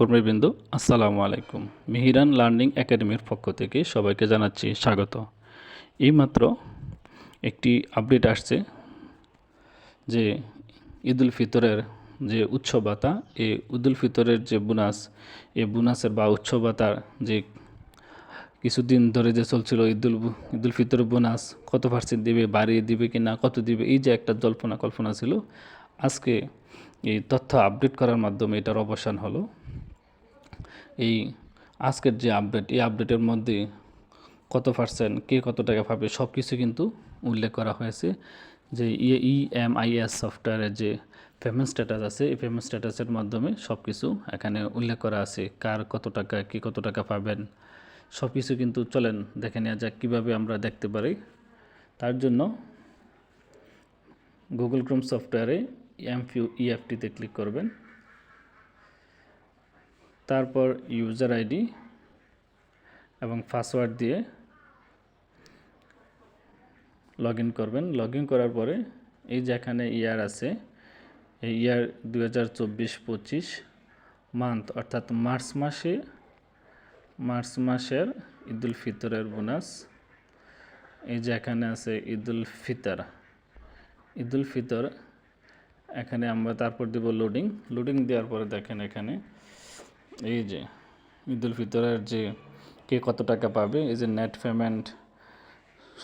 সহকর্মীবৃন্দ আসসালামু আলাইকুম। মিহিরান লার্নিং একাডেমির পক্ষ থেকে সবাইকে জানাচ্ছি স্বাগত। এইমাত্র একটি আপডেট আসছে যে ঈদুল ফিতরের যে উৎসব ভাতা এই ঈদুল ফিতরের যে বোনাস এই বোনাসের বা উৎসব যে কিছুদিন ধরে যে চলছিল ঈদুল ঈদুল ফিতর বোনাস, কত পার্সেন্ট দিবে, বাড়িয়ে দিবে কি না, কত দিবে, এই যে একটা জল্পনা কল্পনা ছিল। আজকে এই তথ্য আপডেট করার মাধ্যমে এটার অবসান হলো। এই আজকের যে আপডেট এই আপডেটের মধ্যে কত পার্সেন্ট কে কত টাকা পাবে সব কিছু কিন্তু উল্লেখ করা হয়েছে যে ই এম আই এস সফটওয়্যারের যে পেমেন্ট স্ট্যাটাস আছে, এই পেমেন্ট স্ট্যাটাসের মাধ্যমে সব কিছু এখানে উল্লেখ করা আছে। কার কত টাকা, কে কত টাকা পাবেন সব কিছু কিন্তু চলেন দেখে নেওয়া যাক কীভাবে আমরা দেখতে পারি। তার জন্য গুগল ক্রোম সফটওয়্যারে এমফিউ ইএফটিতে ক্লিক করবেন। তারপর ইউজার আইডি এবং পাসওয়ার্ড দিয়ে লগ করবেন। লগ করার পরে এই যে এখানে ইয়ার আছে, এই ইয়ার দু হাজার মান্থ অর্থাৎ মার্চ মাসে, মার্চ মাসের ঈদুল ফিতরের বোনাস এই যে এখানে আছে ঈদুল ফিতর ঈদুল ফিতর, এখানে আমরা তারপর দেব লোডিং লোডিং দেওয়ার পরে দেখেন এখানে এই যে ঈদুল ফিতরের যে কে কত টাকা পাবে, এই যে নেট পেমেন্ট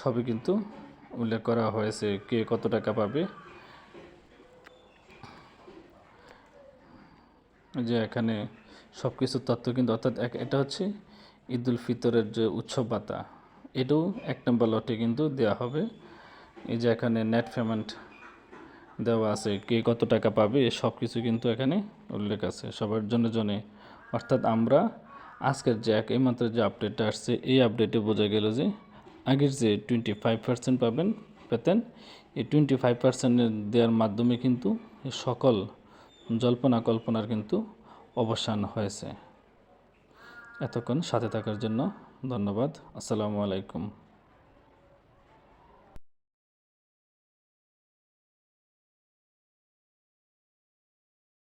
সবই কিন্তু উল্লেখ করা হয়েছে কে কত টাকা পাবে। যে এখানে সব কিছু তথ্য কিন্তু, অর্থাৎ এটা হচ্ছে ঈদুল ফিতরের যে উৎসব ভাতা, এটাও এক নম্বর লটে কিন্তু দেওয়া হবে। এই যে এখানে নেট পেমেন্ট দেওয়া আছে কে কত টাকা পাবে সব কিছু কিন্তু এখানে উল্লেখ আছে। সবার জন্য জনে অর্থাৎ আমরা আজকের যে এক এইমাত্র যে আপডেটটা আসছে, এই আপডেটে বোঝা গেল যে আগের যে টোয়েন্টি ফাইভ পার্সেন্ট পাবেন পেতেন, এই টোয়েন্টি ফাইভ পার্সেন্টের দেওয়ার মাধ্যমে কিন্তু সকল জল্পনা কল্পনার কিন্তু অবসান হয়েছে। এতক্ষণ সাথে থাকার জন্য ধন্যবাদ। আসসালামু আলাইকুম।